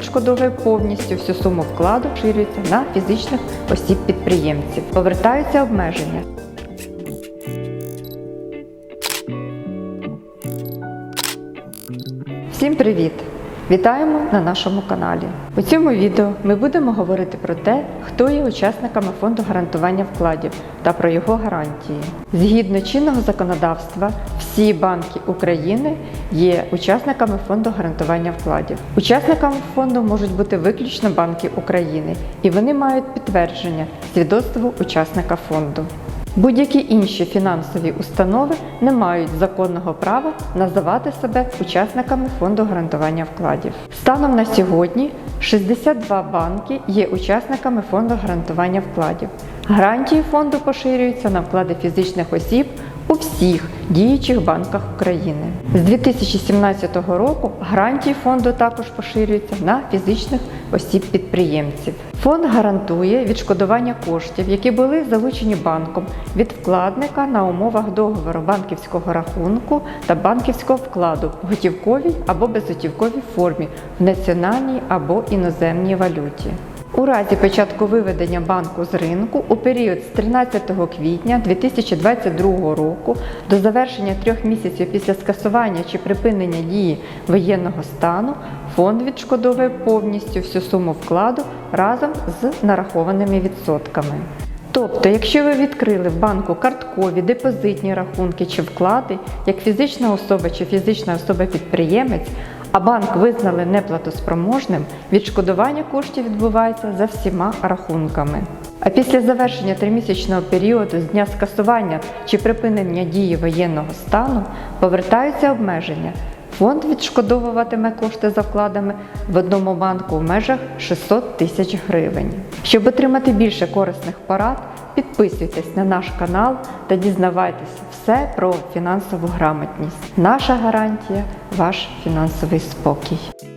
відшкодовує повністю всю суму вкладу, ширюється на фізичних осіб-підприємців. Повертаються обмеження. Всім привіт! Вітаємо на нашому каналі. У цьому відео ми будемо говорити про те, хто є учасниками фонду гарантування вкладів та про його гарантії. Згідно чинного законодавства, всі банки України є учасниками фонду гарантування вкладів. Учасниками фонду можуть бути виключно банки України, і вони мають підтвердження свідоцтво учасника фонду. Будь-які інші фінансові установи не мають законного права називати себе учасниками фонду гарантування вкладів. Станом на сьогодні 62 банки є учасниками фонду гарантування вкладів. Гарантії фонду поширюються на вклади фізичних осіб у всіх діючих банках України. З 2017 року гарантії фонду також поширюються на фізичних осіб-підприємців. Фонд гарантує відшкодування коштів, які були залучені банком від вкладника на умовах договору банківського рахунку та банківського вкладу в готівковій або безготівковій формі в національній або іноземній валюті. У разі початку виведення банку з ринку у період з 13 квітня 2022 року до завершення трьох місяців після скасування чи припинення дії воєнного стану фонд відшкодовує повністю всю суму вкладу разом з нарахованими відсотками. Тобто, якщо ви відкрили в банку карткові, депозитні рахунки чи вклади, як фізична особа чи фізична особа-підприємець, а банк визнали неплатоспроможним, відшкодування коштів відбувається за всіма рахунками. А після завершення тримісячного періоду з дня скасування чи припинення дії воєнного стану повертаються обмеження. Фонд відшкодовуватиме кошти за вкладами в одному банку в межах 600 тисяч гривень. Щоб отримати більше корисних порад, підписуйтесь на наш канал та дізнавайтесь все про фінансову грамотність. Наша гарантія ваш фінансовий спокій.